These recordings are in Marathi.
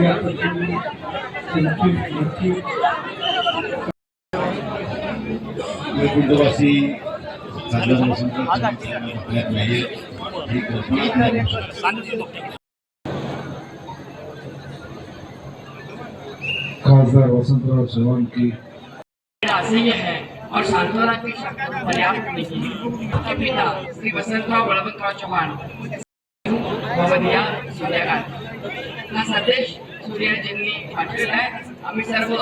या पद्धतीने नक्की नक्की कुटुंबवासी साधन आपल्यात नाही ही कल्पना आहे. खासदार वसंतराव चव्हाण की असह्य है और सांत्वना की शब्द पर्याप्त नहीं है उनके पिता श्री वसंतराव बळवंतराव चव्हाण भवनिया सूर्यकांत हा संदेश सूर्याजींनी पाठवलेला आहे. आम्ही सर्व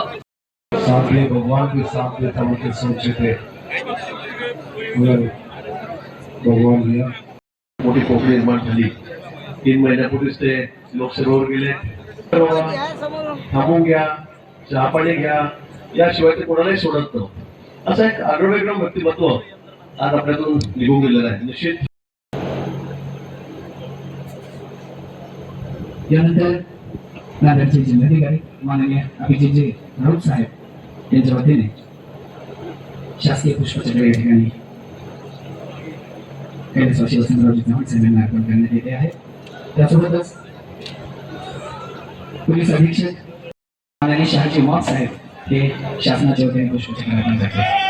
सातवे भगवान के तम के सोचे थे भगवान गया मोठी पोकळी निर्माण झाली. तीन महिन्यापूर्वीच ते लोकसभेवर गेले. थांबून घ्या चहा पाणी घ्या याशिवाय ते कोणालाही सोडत नव्हतं. असं एक आगळं व्यक्तिमत्व आज आपल्यातून निघून गेलेलं आहे. निश्चित. यानंतर नांदेडचे जिल्हाधिकारी माननीय अभिजितजी राऊत साहेब यांच्या वतीने शासकीय पुष्पचक्र या ठिकाणी कैलासवासी वसंतरावजी चव्हाण साहेबांना अर्पण करण्यात येते आहे. त्यासोबतच पोलीस अधीक्षक माननीय शहाजी मॉब साहेब हे शासनाच्या वतीने पुष्पचक्र अर्पण करतात.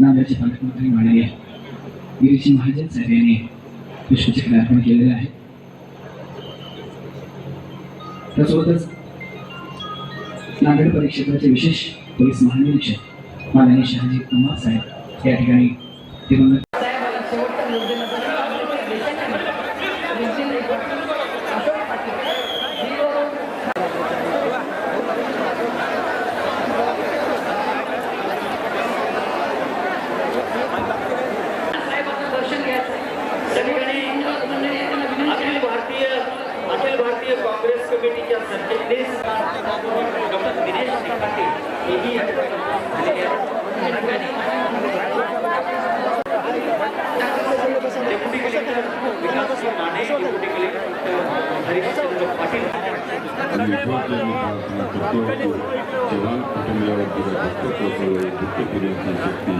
नांदेडचे पालकमंत्री माननीय गिरीश महाजन साहेब यांनी पुष्पचक्र अर्पण केलेले आहे. त्यासोबतच नांदेड परिक्षेत्राचे विशेष पोलीस महानिरीक्षक माननीय शहाजी कुमार साहेब या ठिकाणी दिवंगत दर्शन घ्यायचं सगळीकडे अखिल भारतीय अखिल भारतीय काँग्रेस कमिटीच्या सरचिटणीस डॉक्टर दिनेश त्रिपाठी हेही या ठिकाणी आलेले आहेत. Deputy collector Vikas Mane deputy collector Harishchandra Patil आणि विश्वासाने प्रार्थना करतो जवान कुटुंबियावरती भक्त कोसळले दुःख फिरवण्याची शक्ती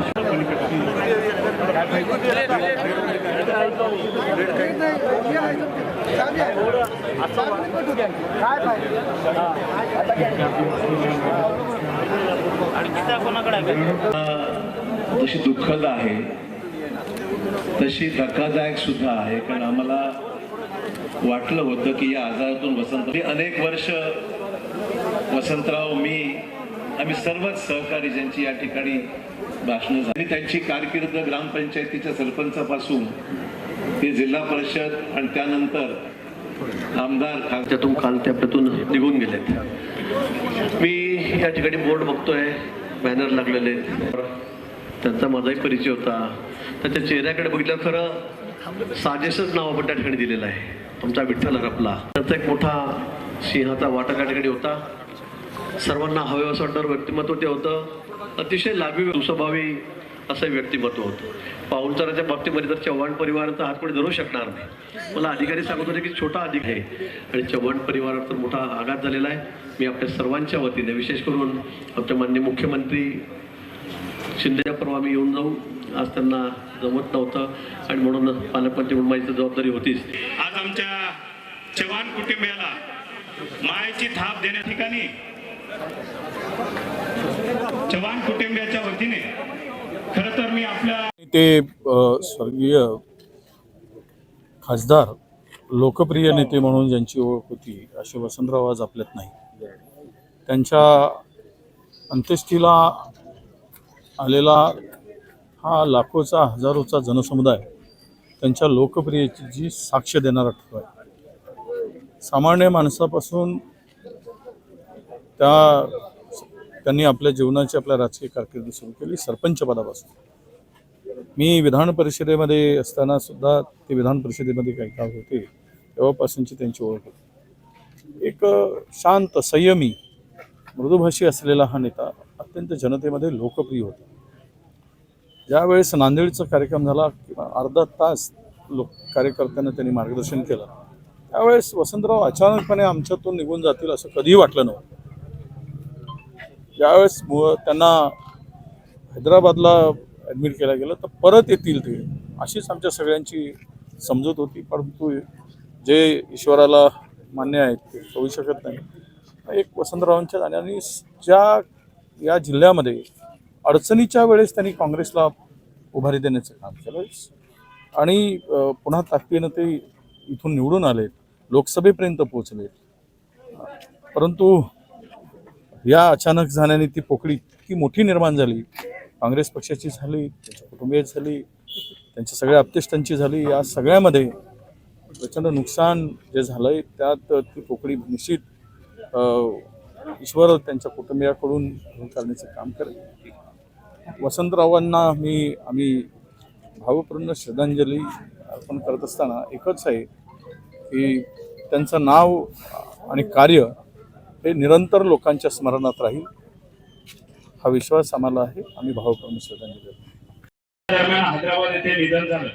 जशी दुःखद आहे तशी धक्कादायक सुद्धा आहे. कारण आम्हाला वाटलं होतं की या आजारातून वसंत मी अनेक वर्ष वसंतराव मी आम्ही सर्वच सहकारी ज्यांची या ठिकाणी भाषणं झाली. त्यांची कारकीर्द ग्रामपंचायतीच्या सरपंचापासून ते जिल्हा परिषद आणि त्यानंतर आमदार त्यातून काल त्यातून निघून गेलेत. मी या ठिकाणी बोर्ड बघतोय. बॅनर लागलेले आहेत. त्यांचा माझाही परिचय होता. त्याच्या चेहऱ्याकडे बघितलं खरं साजेसच नाव आपण त्या ठिकाणी दिलेलं आहे. आमचा विठ्ठल हरपला त्याचा एक मोठा सिंहाचा वाटा त्या ठिकाणी होता. सर्वांना हवे असं वाटणारं व्यक्तिमत्व ते होतं. अतिशय लाभी स्वभावी असं व्यक्तिमत्व होतं. पाहुणचाराच्या बाबतीमध्ये तर चव्हाण परिवाराचा हात कोणी धरू शकणार नाही. मला अधिकारी सांगत होते की छोटा अधिक आहे. आणि चव्हाण परिवारावर तर मोठा आघात झालेला आहे. मी आपल्या सर्वांच्या वतीने विशेष करून आमच्या मान्य मुख्यमंत्री शिंदेच्या परवा आम्ही येऊन जाऊ. आज त्यांना जमत नव्हतं. आणि म्हणून पालकमंत्री म्हणून माझी जबाबदारी होतीच. आज आमच्या चव्हाण कुटुंबियाला मायेची थाप देण्या ठिकाणी चव्हाण कुटुंबियाच्या वतीने तर मी आपल्या ते स्वर्गीय खासदार लोकप्रिय नेते म्हणून ज्यांची ओळख होती असे वसंतराव आज आपल्यात नाही. त्यांच्या अंत्येष्टीला आलेला हा लाखोचा हजारोचा जनसमुदाय त्यांच्या लोकप्रियतेची साक्ष देणारा ठरतो आहे सामान्य माणसापासून त्या त्यांनी आपल्या जीवनाची आपल्या राजकीय कारकिर्दी सुरू केली सरपंच पदापासून. मी विधान परिषदेमध्ये असताना सुद्धा ते विधान परिषदेमध्ये काही काळ होते तेव्हापासूनची त्यांची ओळख होती. एक शांत संयमी मृदुभाषी असलेला हा नेता अत्यंत जनतेमध्ये लोकप्रिय होता. ज्यावेळेस नांदेडचा कार्यक्रम झाला किंवा अर्धा तास लोक कार्यकर्त्यांना त्यांनी मार्गदर्शन केलं त्यावेळेस वसंतराव अचानकपणे आमच्यातून निघून जातील असं कधीही वाटलं नव्हतं. ज्यावेळेस मु- त्यांना हैदराबादला ॲडमिट केलं गेलं तर परत येतील ते. अशीच आमच्या सगळ्यांची समजूत होती परंतु जे ईश्वराला मान्य आहेत ते होऊ शकत नाही. एक वसंतरावांच्या जाण्याने ज्या या जिल्ह्यामध्ये अडचणीच्या वेळेस त्यांनी काँग्रेसला उभारी देण्याचं काम केलं. आणि पुन्हा ताकदीनं ते इथून निवडून आले लोकसभेपर्यंत पोहोचले परंतु या अचानक झाल्याने ती पोकळी इतकी मोठी निर्माण झाली. काँग्रेस पक्षाची झाली त्यांच्या कुटुंबियाची झाली त्यांच्या सगळ्या अपतेष्टांची झाली या सगळ्यामध्ये प्रचंड नुकसान जे झालंय त्यात ती पोकळी निश्चित ईश्वर त्यांच्या कुटुंबियाकडून भरून करण्याचं काम करेल. वसंतरावांना मी आम्ही भावपूर्ण श्रद्धांजली अर्पण करत असताना एकच आहे की त्यांचं नाव आणि कार्य हे निरंतर लोकांच्या स्मरणात राहील. हा विश्वास आम्हाला आहे. आम्ही भावपूर्ण श्रद्धांजली देतो. दरम्यान हैदराबाद येथे निधन झालं.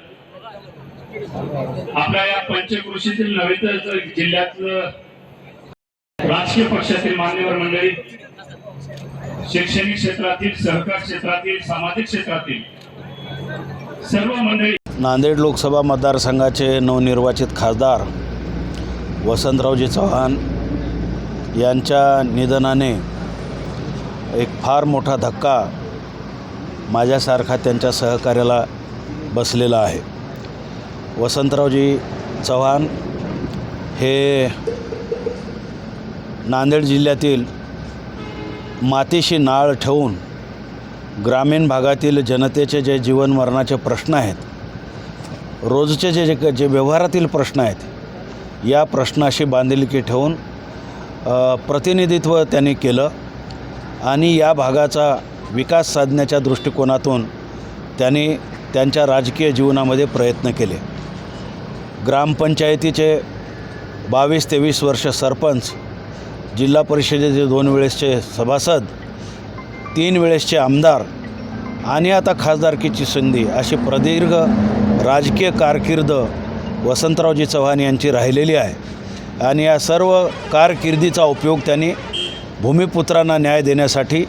आपल्या या पंचकृषीतील नव्हे तर जिल्ह्यातलं राजकीय पक्षातील मान्यवर मंडळी शैक्षणिक क्षेत्रातील सहकार क्षेत्रातील सामाजिक क्षेत्रातील सर्व मंडळी. नांदेड लोकसभा मतदारसंघाचे नवनिर्वाचित खासदार वसंतरावजी चव्हाण यांच्या निधनाने एक फार मोठा धक्का माझ्यासारखा त्यांच्या सहकार्याला बसलेला आहे. वसंतरावजी चव्हाण हे नांदेड जिल्ह्यातील मातीशी नाळ ठेवून ग्रामीण भागातील जनतेचे जे जीवन मरणाचे प्रश्न आहेत रोजचे जे जे जे व्यवहारातील प्रश्न आहेत या प्रश्नाशी बांधिलकी ठेवून प्रतिनिधित्व त्यांनी केलं आणि या भागाचा विकास साधण्याच्या दृष्टिकोनातून त्यांनी त्यांच्या राजकीय जीवनामध्ये प्रयत्न केले. ग्रामपंचायतीचे बावीस तेवीस वर्ष सरपंच जिल्हा परिषदेचे दोन वेळेसचे सभासद तीन वेळेसचे आमदार आणि आता खासदारकीची संधी अशी प्रदीर्घ राजकीय कारकीर्द वसंतरावजी चव्हाण यांची राहिलेली आहे. आणि या सर्व कारकिर्दीचा उपयोग त्यांनी भूमिपुत्रांना न्याय देण्यासाठी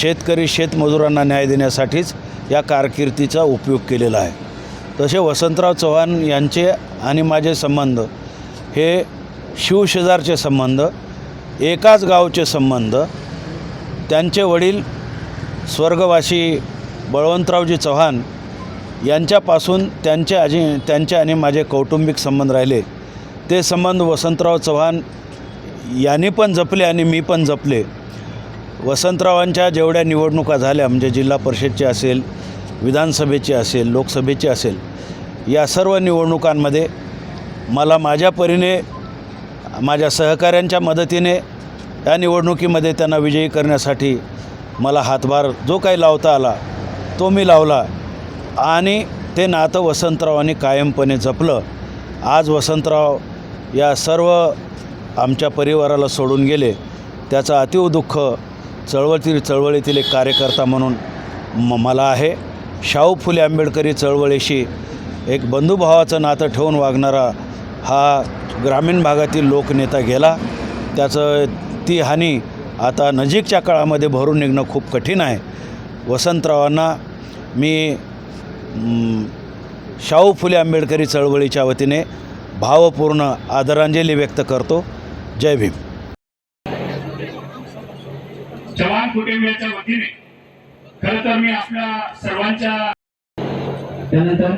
शेतकरी शेतमजुरांना न्याय देण्यासाठीच या कारकिर्दीचा उपयोग केलेला आहे. तसे वसंतराव चव्हाण यांचे आणि माझे संबंध हे शिवशेजारचे संबंध एकाच गावचे संबंध त्यांचे वडील स्वर्गवासी बळवंतरावजी चव्हाण यांच्यापासून त्यांचे आजी त्यांचे आणि माझे कौटुंबिक संबंध राहिले. ते संबंध वसंतराव चव्हाण यांनी पण जपले आणि मी पण जपले. वसंतरावांच्या जेवढ्या निवडणुका झाल्या म्हणजे जिल्हा परिषदची असेल विधानसभेची असेल लोकसभेची असेल या सर्व निवडणुकांमध्ये मला माझ्या परीने माझ्या सहकाऱ्यांच्या मदतीने या निवडणुकीमध्ये त्यांना विजयी करण्यासाठी मला हातभार जो काही लावता आला तो मी लावला आणि ते नातं वसंतरावांनी कायमपणे जपलं. आज वसंतराव या सर्व आमच्या परिवाराला सोडून गेले. त्याचं अतिव दुःख चळवळीतील चळवळीतील एक कार्यकर्ता म्हणून म मला आहे. शाहू फुले आंबेडकरी चळवळीशी एक बंधुभावाचं नातं ठेवून वागणारा हा ग्रामीण भागातील लोकनेता गेला. त्याचं ती हानी आता नजीकच्या काळामध्ये भरून निघणं खूप कठीण आहे. वसंतरावांना मी शाहू फुले आंबेडकरी चळवळीच्या वतीने भावपूर्ण आदरांजली व्यक्त करतो. जय भीम. जवान कुटुंबियाच्या वतीने खर तर मी आपल्या सर्वांच्या त्यानंतर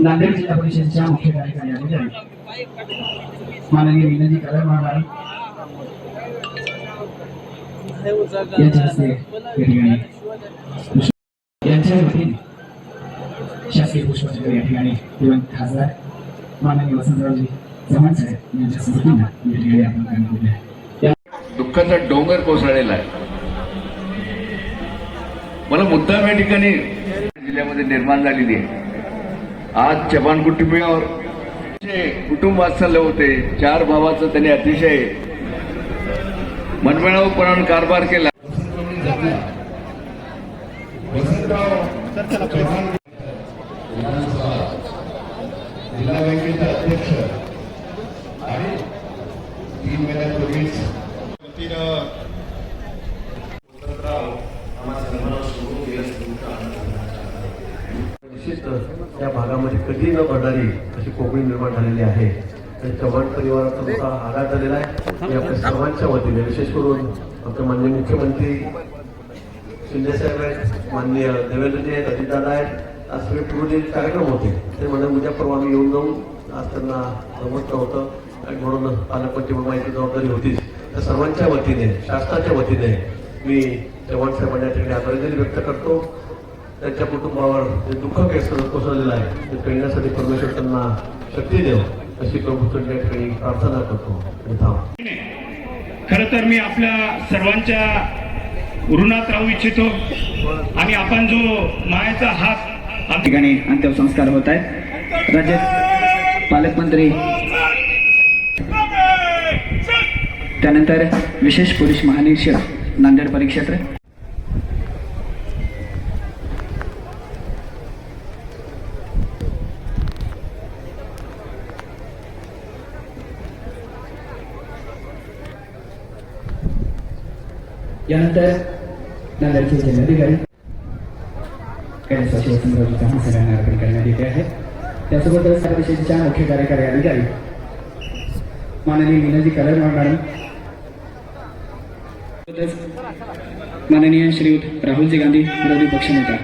नांदेड जिल्हा परिषदेच्या मुख्य कार्यकारी अधिकारी माननीय विनंती कदम महाराज यांच्या हस्ते यांच्या वतीने शासकीय पुष्पचक्र या ठिकाणी दिवंगत खासदार माननीय वसंतरावजी चव्हाण साहेब यांच्या स्मृतींना या ठिकाणी आपण करण्यात आहे दुःखाचा डोंगर कोसळलेला आहे. मला मुद्दाम या ठिकाणी जिल्ह्यामध्ये निर्माण झालेली आहे. आज चव्हाण कुटुंबियावर कुटुंब वात्सल्य होते चार भावाचं त्यांनी अतिशय मनमिळावूपणाने कारभार केला. जिल्हा बँकेचे अध्यक्ष आणि तीन महिन्यापूर्वीच निश्चित त्या भागामध्ये कधी न घडणारी अशी कोकणी निर्माण झालेली आहे. आणि चव्हाण परिवाराचा मोठा आघात झालेला आहे. आपल्या सर्वांच्या वतीने विशेष करून आमचे माननीय मुख्यमंत्री शिंदेसाहेब आहेत माननीय देवेंद्रजी आहेत अजितदादा आहेत आज सगळे पूर्ण कार्यक्रम होते. ते म्हणजे उद्या परवा आम्ही येऊन जाऊन आज त्यांना समजतं होतं. आणि म्हणून पालकमंत्री माहिती जबाबदारी होतीच. त्या सर्वांच्या वतीने शासनाच्या वतीने मी चव्हाण साहेबांना ठिकाणी आदरांजली व्यक्त करतो. त्यांच्या कुटुंबावर जे दुःख व्यस्त कोसळलेलं आहे ते पेळण्यासाठी परमेश्वर त्यांना शक्ती देव अशी प्रभूच्या ठिकाणी प्रार्थना करतो. आणि थांब. खरं तर मी आपल्या सर्वांच्या ऋणात राहू इच्छितो. आणि आपण जो मायाचा हात ठिकाणी अंत्यसंस्कार होत आहेत. राज्यात पालकमंत्री त्यानंतर विशेष पोलीस महानिरीक्षक नांदेड परिक्षेत्र यानंतर नांदेडचे जिल्हाधिकारी गणेश सगळ्यांना अर्पण करण्यात येते आहे. त्यासोबतच परिषदेच्या मुख्य कार्यकारी अधिकारी माननीय मीनाजी कलर मॅडम. माननीय श्रीयुत राहुलजी गांधी विरोधी पक्षनेता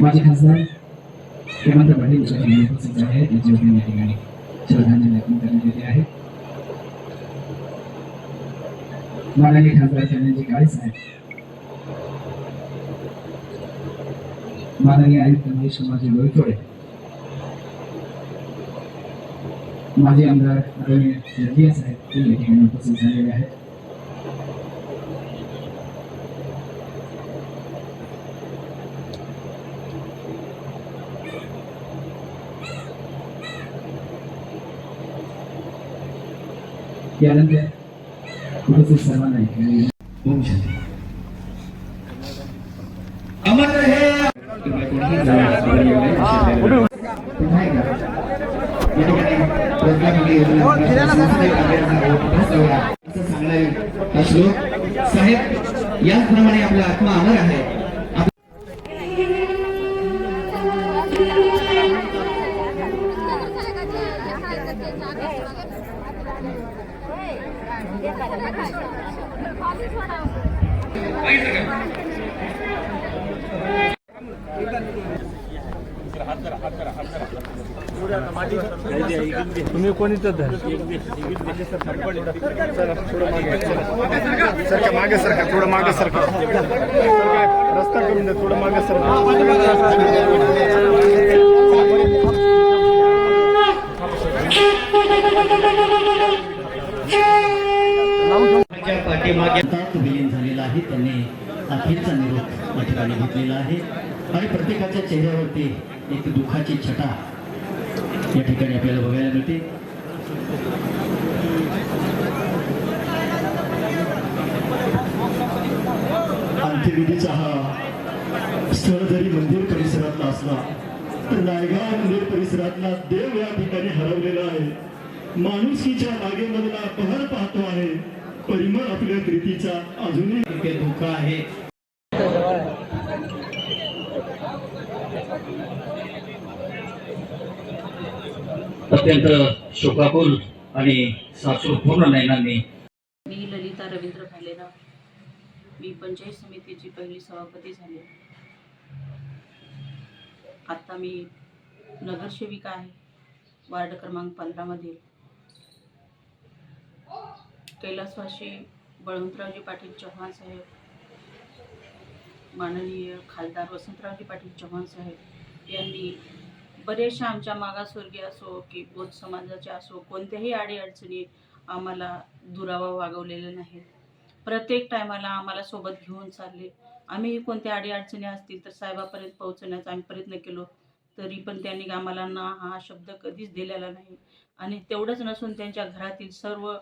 माझे खासदार हेमंत पाटील यांच्या ठिकाणी उपस्थित झाले आहेत यांच्या वतीने या ठिकाणी श्रद्धांजली अर्पण करण्यात येते आहे माननीय खासदार कल्याणजी काळे साहेब माननीय आयुक्त महेश कुमारजी लोईतोडे माजी आमदार आदरणीय जगदीय साहेब ते या ठिकाणी उपस्थित झालेले आहेत यानंतर उपस्थित सर्वांना या ओम शांती अमर हे तुम्हाला कोणीही साहेब याचप्रमाणे आपला आत्मा अमर आहे उपस्थित होऊया. असं सांगणं येईल. हा श्लोक साहेब याचप्रमाणे आपला आत्मा अमर आहे त्यांच्या पाठीमागे विलीन झालेला आहे त्यांनी अखेरचा निरोप या ठिकाणी घेतलेला आहे आणि प्रत्येकाच्या चेहऱ्यावरती एक दुःखाची छटा या ठिकाणी आपल्याला बघायला मिळते. अंत्यविधीचा हा स्थळ जरी मंदिर परिसरातला असला तर नायगाव मंदिर परिसरातला देव या ठिकाणी हरवलेला आहे. माणुसकीच्या बागेमधला पहर पाहतो आहे. परिमळ आपल्या कृतीचा अजूनही धोका आहे. अत्यंत शोकाकुल आणि सासूरपूर्ण नयनांनी मी. ललिता रवींद्र भालेराव. मी पंचायत समितीची पहिली सभापती झाले. आत्ता मी नगरसेविका आहे. वार्ड क्रमांक पंधरामधील कैलासवासी बळवंतरावजी पाटील चव्हाण साहेब. माननीय खासदार वसंतरावजी पाटील चव्हाण साहेब यांनी बरेचशा आमच्या मागासवर्गीय असो की बौद्ध समाजाच्या असो कोणत्याही अडीअडचणी आम्हाला दुरावा वागवलेले नाही प्रत्येक टायमाला आम्हाला सोबत घेऊन चालले. आम्हीही कोणत्या अडीअडचणी असतील तर साहेबापर्यंत पोहोचण्याचा आम्ही प्रयत्न केलो. तरी पण त्यांनी आम्हाला ना हा शब्द कधीच दिलेला नाही. आणि तेवढंच नसून त्यांच्या घरातील सर्व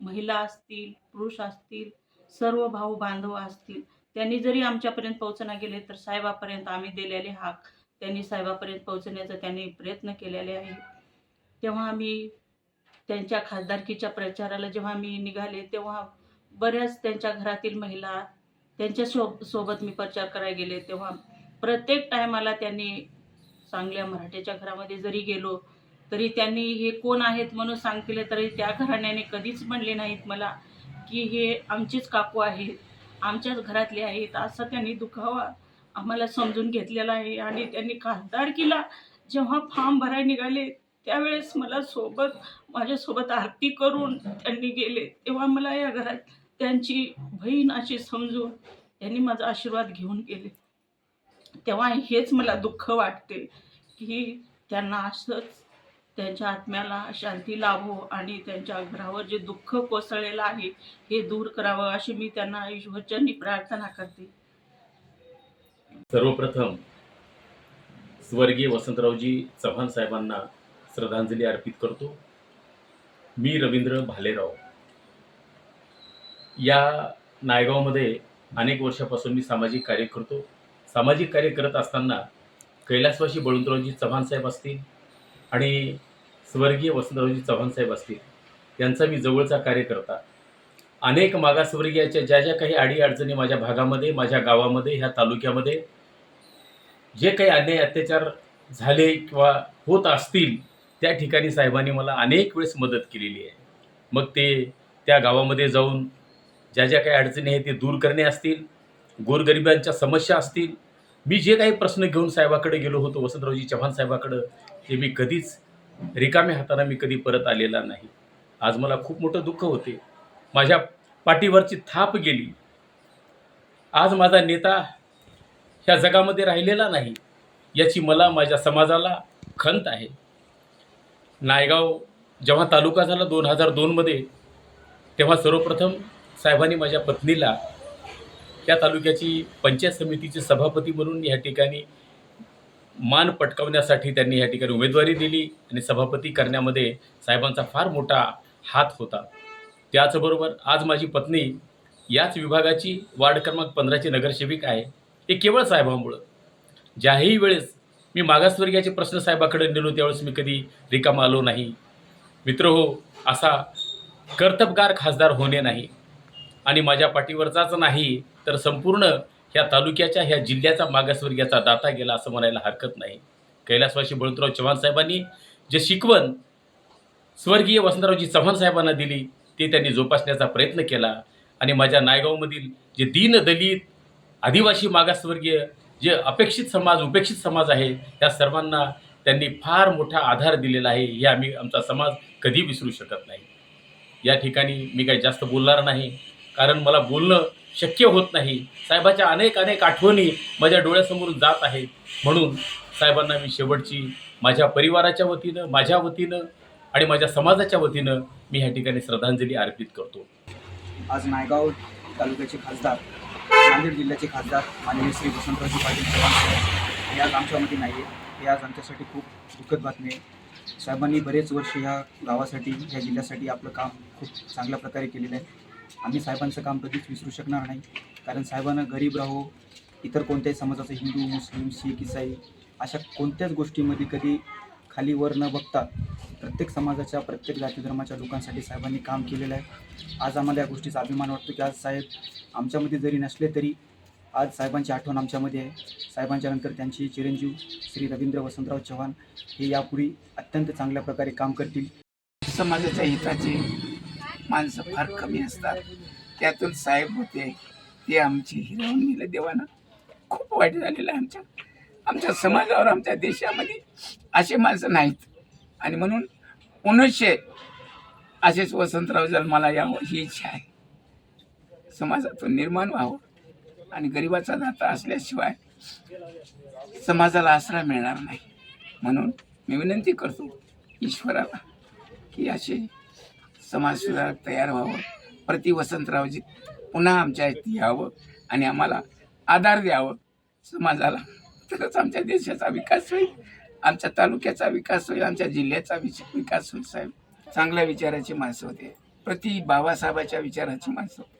महिला असतील पुरुष असतील सर्व भाऊ बांधव असतील त्यांनी जरी आमच्यापर्यंत पोहोचना गेले तर साहेबापर्यंत आम्ही दिलेले हाक त्यांनी साहेबापर्यंत पोहोचण्याचा त्यांनी प्रयत्न केलेले आहे. तेव्हा आम्ही त्यांच्या खासदारकीच्या प्रचाराला जेव्हा मी निघाले तेव्हा बऱ्याच त्यांच्या घरातील महिला त्यांच्या सो सोबत मी प्रचार करायला गेले. तेव्हा प्रत्येक टायमाला त्यांनी चांगल्या मराठ्याच्या घरामध्ये जरी गेलो तरी त्यांनी हे कोण आहेत म्हणून सांगितले तरी त्या घराण्याने कधीच म्हणले नाहीत मला की हे आमचीच काकू आहेत आमच्याच घरातले आहेत असं त्यांनी दुखावा आम्हाला समजून घेतलेला आहे. आणि त्यांनी खासदारकीला जेव्हा फॉर्म भरायला निघाले त्यावेळेस मला सोबत माझ्यासोबत आरती करून त्यांनी गेले. तेव्हा मला या घरात त्यांची बहीण अशी समजून त्यांनी माझा आशीर्वाद घेऊन गेले. तेव्हा हेच मला दुःख वाटते की त्यांना असंच त्यांच्या आत्म्याला शांती लाभो आणि त्यांच्या घरावर जे दुःख कोसळलेलं आहे हे दूर करावं अशी मी त्यांना ईश्वरच्यांनी प्रार्थना करते. सर्वप्रथम स्वर्गीय वसंतरावजी चव्हाण साहेबांना श्रद्धांजली अर्पित करतो. मी रवींद्र भालेराव. या नायगावमध्ये अनेक वर्षापासून मी सामाजिक कार्य करतो. सामाजिक कार्य करत असताना कैलासवासी बळवंतरावजी चव्हाण साहेब असतील आणि स्वर्गीय वसंतरावजी चव्हाण साहेब असतील यांचा मी जवळचा कार्यकर्ता. अनेक मागासवर्गीयाच्या ज्या ज्या काही अडीअडचणी माझ्या भागामध्ये माझ्या गावामध्ये ह्या तालुक्यामध्ये जे काही अन्याय अत्याचार झाले किंवा होत असतील त्या ठिकाणी साहेबांनी मला अनेक वेळेस मदत केलेली आहे. मग ते त्या गावामध्ये जाऊन ज्या ज्या काही अडचणी आहेत ते दूर करणे असतील गोरगरिबांच्या समस्या असतील. मी जे काही प्रश्न घेऊन साहेबाकडे गेलो होतो वसंतरावजी चव्हाण साहेबाकडं ते मी कधीच रिकाम्या हाताने मी कधी परत आलेला नाही. आज मला खूप मोठं दुःख होते. माझ्या पाठीवरची थाप गेली. आज माझा नेता ह्या जगामध्ये राहिलेला नाही याची मला माझ्या समाजाला खंत आहे. नायगाव जेव्हा तालुका झाला दोन हजार दोनमध्ये तेव्हा सर्वप्रथम साहेबांनी माझ्या पत्नीला त्या तालुक्याची पंचायत समितीचे सभापती म्हणून या ठिकाणी मान पटकावण्यासाठी त्यांनी या ठिकाणी उमेदवारी दिली आणि सभापती करण्यामध्ये साहेबांचा फार मोठा हात होता. त्याचबरोबर आज माझी पत्नी याच विभागाची वार्ड क्रमांक पंधराची नगरसेविका आहे. हे केवळ साहेबांमुळं. ज्याही वेळेस मी मागासवर्गीयाचे प्रश्न साहेबाकडे नेलो त्यावेळेस मी कधी रिकामा आलो नाही. मित्र हो असा कर्तबगार खासदार होणे नाही. आणि माझ्या पाठीवरचाच नाही तर संपूर्ण ह्या तालुक्याच्या ह्या जिल्ह्याचा मागासवर्गीयाचा दाता गेला असं म्हणायला हरकत नाही. कैलासवासी बळंतराव चव्हाण साहेबांनी जे शिकवण स्वर्गीय वसंतरावजी चव्हाण साहेबांना दिली ते त्यांनी जोपासण्याचा प्रयत्न केला. आणि माझ्या नायगावमधील जे दीन दलित आदिवासी मागासवर्गीय जे अपेक्षित समाज उपेक्षित समाज आहे त्या सर्वांना त्यांनी फार मोठा आधार दिलेला आहे हे आम्ही आमचा समाज कधी विसरू शकत नाही. या ठिकाणी मी काही जास्त बोलणार नाही कारण मला बोलणं शक्य होत नाही. साहेबाच्या अनेक अनेक आठवणी माझ्या डोळ्यासमोरून जात आहेत. म्हणून साहेबांना मी शेवटची माझ्या परिवाराच्या वतीनं माझ्या वतीनं आणि माझ्या समाजाच्या वतीनं मी ह्या ठिकाणी श्रद्धांजली अर्पित करतो. आज नायगाव तालुक्याचे खासदार नांदेड जिल्ह्याचे खासदार माननीय श्री वसंतरावजी पाटील चव्हाण साहेब हे आज आमच्यामध्ये नाही आहे हे आज आमच्यासाठी खूप दुःखद बातमी आहे. साहेबांनी बरेच वर्ष ह्या गावासाठी ह्या जिल्ह्यासाठी आपलं काम खूप चांगल्या प्रकारे केलेलं आहे. आम्ही साहेबांचं काम कधीच विसरू शकणार नाही. कारण साहेबांना गरीब राहो इतर कोणत्याही समाजाचं हिंदू मुस्लिम शीख इसाई अशा कोणत्याच गोष्टीमध्ये कधी खाली वर न बघता प्रत्येक समाजाच्या प्रत्येक जाती धर्माच्या लोकांसाठी साहेबांनी काम केलेलं आहे. आज आम्हाला या गोष्टीचा अभिमान वाटतो की आज साहेब आमच्यामध्ये जरी नसले तरी आज साहेबांची आठवण आमच्यामध्ये आहे. साहेबांच्या नंतर त्यांचे चिरंजीव श्री रवींद्र वसंतराव चव्हाण हे यापुढे अत्यंत चांगल्या प्रकारे काम करतील. समाजाच्या हिताचे माणसं फार कमी असतात. त्यातून साहेब होते ते आमची हिरावून नेलं देवानं खूप वाईट झालेलं आहे आमच्या आमच्या समाजावर आमच्या देशामध्ये असे माणसं नाहीत. आणि म्हणून पुनश्चे असेच वसंतराव जन्माला यावं ही इच्छा आहे. समाजातून निर्माण व्हावं आणि गरिबाचा दाता असल्याशिवाय समाजाला आसरा मिळणार नाही. म्हणून मी विनंती करतो ईश्वराला की असे समाजसुधारक तयार व्हावं. प्रति वसंतरावजी पुन्हा आमच्या इथे यावं आणि आम्हाला आधार द्यावं. समाजाला तरच आमच्या देशाचा विकास होईल. आमच्या तालुक्याचा विकास होईल आमच्या जिल्ह्याचा विकास होईल साहेब. चांगल्या विचाराची माणसं होते. प्रति बाबासाहेबाच्या विचाराची माणसं होते.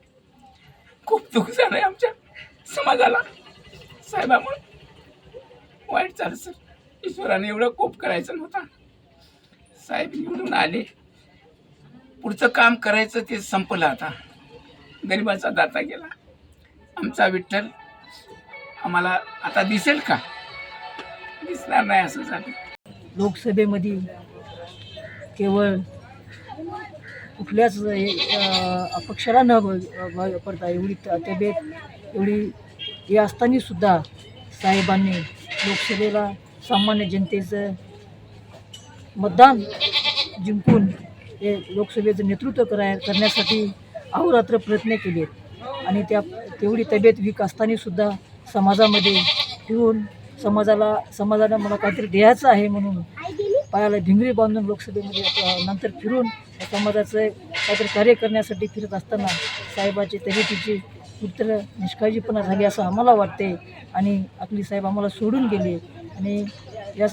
खूप दुःख झालं आहे आमच्या समाजाला. साहेबामुळे. वाईट झालं सर. ईश्वराने एवढं कोप करायचं नव्हता. साहेब निवडून आले. पुढचं काम करायचं ते संपलं आता. गरिबाचा दाता गेला. आमचा विठ्ठल आम्हाला आता दिसेल का? दिसणार नाही असं झालं. लोकसभेमध्ये केवळ कुठल्याच अपक्षाला न पडता एवढी त- तब्येत एवढी हे असताना सुद्धा साहेबांनी लोकसभेला सामान्य जनतेचं मतदान जिंकून हे लोकसभेचं नेतृत्व कराय करण्यासाठी अहोरात्र प्रयत्न केले आणि त्या तेवढी तब्येत वीक असतानासुद्धा समाजामध्ये फिरून समाजाला समाजाला मला काहीतरी द्यायचं आहे म्हणून पायाला भिंगरी बांधून लोकसभेमध्ये नंतर फिरून या समाजाचं काहीतरी कार्य करण्यासाठी फिरत असताना साहेबाची तब्येतीची उत्तर निष्काळजीपणा झाली असं आम्हाला वाटते आणि आपली साहेब आम्हाला सोडून गेले. आणि या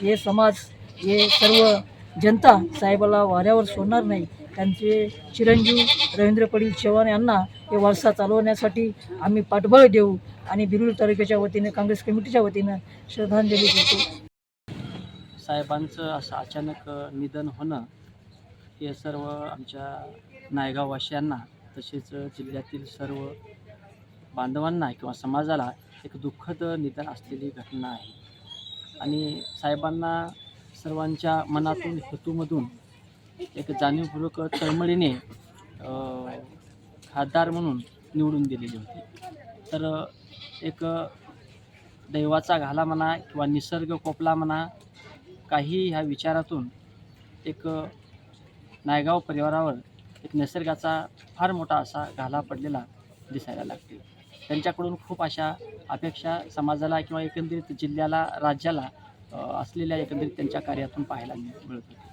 हे समाज हे सर्व जनता साहेबाला वाऱ्यावर सोडणार नाही. त्यांचे चिरंजीव रवींद्र पडील चव्हाण यांना हे वारसा चालवण्यासाठी आम्ही पाठबळ देऊ आणि बिरुल तालुक्याच्या वतीने काँग्रेस कमिटीच्या वतीनं श्रद्धांजली देतो. साहेबांचं असं अचानक निधन होणं हे सर्व आमच्या नायगाववासियांना तसेच जिल्ह्यातील सर्व बांधवांना किंवा समाजाला एक दुःखद निधन असलेली घटना आहे. आणि साहेबांना सर्वांच्या मनातून हेतूमधून एक जाणीवपूर्वक तळमळीने खासदार म्हणून निवडून दिलेली होती. तर एक दैवाचा घाला म्हणा किंवा निसर्ग कोपला म्हणा काही ह्या विचारातून एक नायगाव परिवारावर एक निसर्गाचा फार मोठा असा घाला पडलेला दिसायला लागते त्यांच्याकडून खूप अशा अपेक्षा समाजाला किंवा एकंदरीत जिल्ह्याला राज्याला असलेल्या एकंदरीत त्यांच्या कार्यातून पाहायला मिळ- मिळत होत्या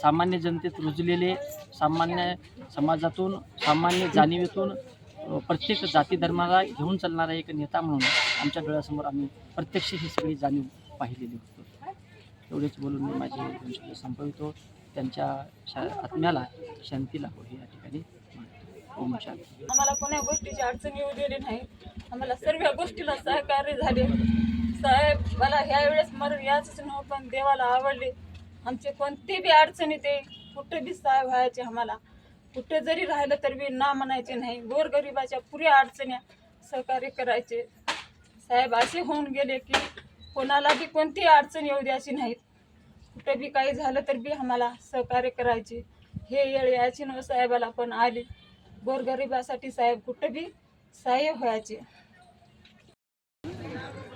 सामान्य जनतेत रुजलेले सामान्य समाजातून सामान्य जाणीवेतून प्रत्येक जाती धर्माला घेऊन चालणारा एक नेता म्हणून आमच्या डोळ्यासमोर आम्ही प्रत्यक्ष ही सगळी जाणीव पाहिलेली होतो. एवढेच बोलून मी माझे संपवितो. त्यांच्या शा आत्म्याला शांती लाभो हो हे या ठिकाणी ओम शांती. आम्हाला कोण्या गोष्टीची अडचण येऊ दिली नाही. आम्हाला सर्व गोष्टीला सहकार्य झाले. साहेब मला ह्या वेळेस मरण याच नव्हतं पण देवाला आवडले. आमचे कोणते बी अडचणी ते कुठे बी साहेब व्हायचे आम्हाला कुठे जरी राहिलं तर बी ना म्हणायचे नाही. गोरगरिबाच्या पुऱ्या अडचण्या सहकार्य करायचे. साहेब असे होऊन गेले की कोणाला बी कोणती अडचण येऊ द्यायची नाहीत. कुठे बी काही झालं तर बी आम्हाला सहकार्य करायचे. हे येळ यायची नव हो साहेबाला पण आली. गोरगरिबासाठी साहेब कुठे बी सहाय्य व्हायचे.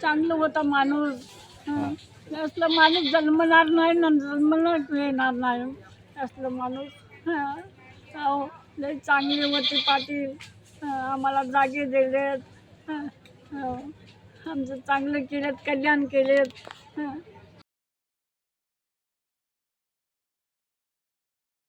चांगलं होता माणूस. असलं माणूस जन्मणार नाही ना जन्मणार येणार नाही. असलं माणूस हां. हो लय चांगले होते पाटील आम्हाला जागे दिलेत आमचं चांगलं केलेत कल्याण केलेत